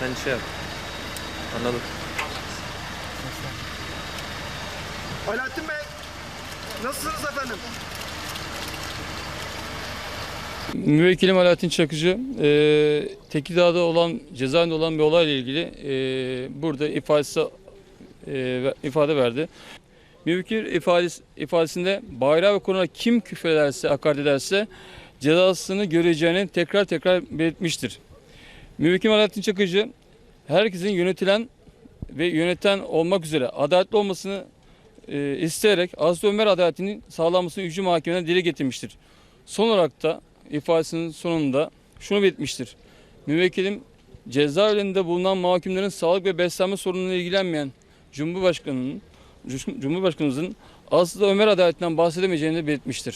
Sen şey yap. Anladım. Alaaddin Bey, nasılsınız efendim? Müvekkilim Alaaddin Çakıcı, e, Tekirdağ'da olan, cezaevinde olan bir olayla ilgili e, burada ifadesi, e, ifade verdi. Müvekkil ifadesi, ifadesinde bayrağı ve Kur'an'a kim küfrederse, hakaret ederse cezasını göreceğini tekrar tekrar belirtmiştir. Müvekkilim Alaaddin Çakıcı, herkesin yönetilen ve yöneten olmak üzere adaletli olmasını e, isteyerek Hazreti Ömer adaletinin sağlanmasını Yüce Mahkeme'den dile getirmiştir. Son olarak da ifadesinin sonunda şunu belirtmiştir. Müvekkilim cezaevlerinde bulunan mahkumların sağlık ve beslenme sorunlarıyla ilgilenmeyen Cumhurbaşkanının Cumhurbaşkanımızın aslında Ömer adaletinden bahsedemeyeceğini de belirtmiştir.